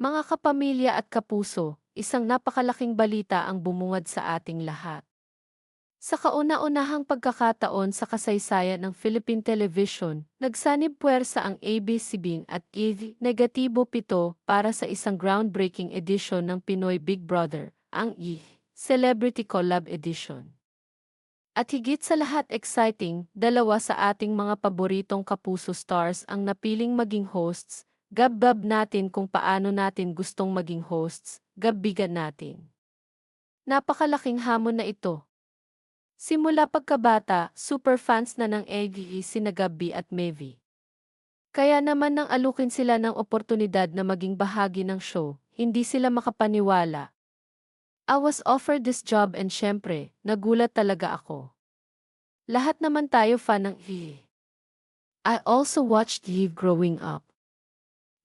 Mga kapamilya at kapuso, isang napakalaking balita ang bumungad sa ating lahat. Sa kauna-unahang pagkakataon sa kasaysayan ng Philippine Television, nagsanib puwersa ang ABS-CBN at EV Negatibo 7 para sa isang groundbreaking edition ng Pinoy Big Brother, ang E! Celebrity Collab Edition. At higit sa lahat exciting, dalawa sa ating mga paboritong kapuso stars ang napiling maging hosts, Gabbab natin kung paano natin gustong maging hosts, gabbigan natin. Napakalaking hamon na ito. Simula pagkabata, super fans na ng AGE sina Gabby at Mevi. Kaya naman nang alukin sila ng oportunidad na maging bahagi ng show, hindi sila makapaniwala. I was offered this job and syempre, nagulat talaga ako. Lahat naman tayo fan ng EE. I also watched Eve growing up.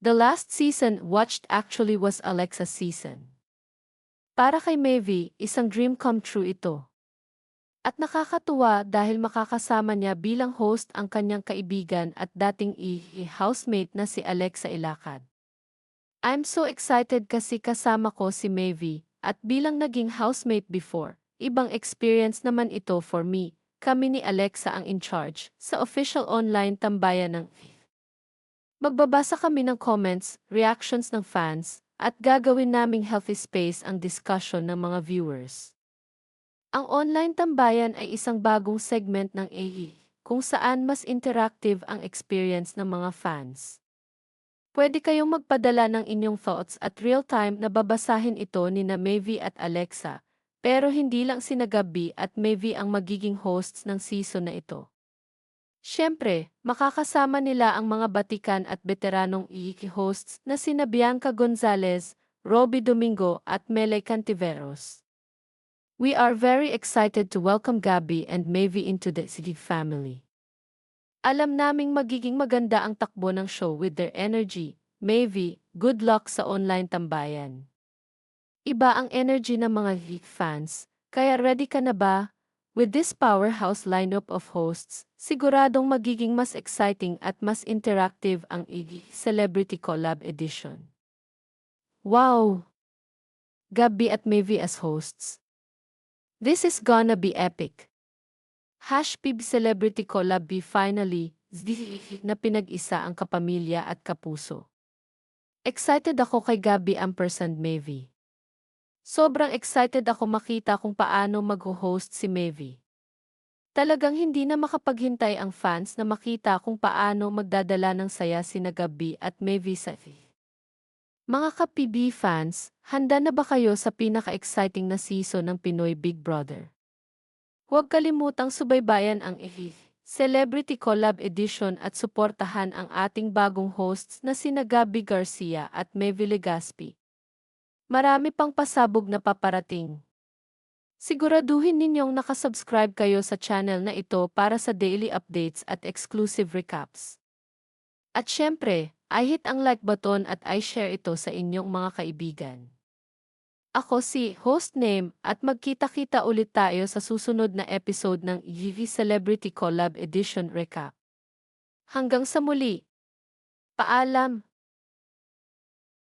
The last season watched actually was Alexa's season. Para kay Mevi, isang dream come true ito. At nakakatuwa dahil makakasama niya bilang host ang kanyang kaibigan at dating i-housemate na si Alexa Ilacad. I'm so excited kasi kasama ko si Mevi at bilang naging housemate before, ibang experience naman ito for me. Kami ni Alexa ang in charge sa official online tambayan ng Magbabasa kami ng comments, reactions ng fans, at gagawin naming healthy space ang discussion ng mga viewers. Ang online tambayan ay isang bagong segment ng AE, kung saan mas interactive ang experience ng mga fans. Pwede kayong magpadala ng inyong thoughts at real-time na babasahin ito ni na Mavi at Alexa, pero hindi lang sina Gabi at Mavi ang magiging hosts ng season na ito. Siyempre, makakasama nila ang mga batikan at veteranong iiki hosts na sina Bianca Gonzalez, Robbie Domingo at Mele Cantiveros. We are very excited to welcome Gabby and Mavi into the City family. Alam naming magiging maganda ang takbo ng show with their energy. Mavi, good luck sa online tambayan. Iba ang energy ng mga Geek fans, kaya ready ka na ba? With this powerhouse lineup of hosts, siguradong magiging mas exciting at mas interactive ang IGI Celebrity Collab Edition. Wow! Gabby at Mavi as hosts. This is gonna be epic. Hash PIB Celebrity Collab be finally, na pinag-isa ang kapamilya at kapuso. Excited ako kay Gabby Ampersand Mavi. Sobrang excited ako makita kung paano mag-host si Mevi. Talagang hindi na makapaghintay ang fans na makita kung paano magdadala ng saya si Nagabi at Mevi sa Mga ka-PB fans, handa na ba kayo sa pinaka-exciting na season ng Pinoy Big Brother? Huwag kalimutang subaybayan ang EHI Celebrity Collab Edition at suportahan ang ating bagong hosts na sina Gabi Garcia at Mevi Legaspi. Marami pang pasabog na paparating. Siguraduhin ninyong nakasubscribe kayo sa channel na ito para sa daily updates at exclusive recaps. At syempre, ay hit ang like button at i share ito sa inyong mga kaibigan. Ako si host name at magkita-kita ulit tayo sa susunod na episode ng YV Celebrity Collab Edition Recap. Hanggang sa muli. Paalam!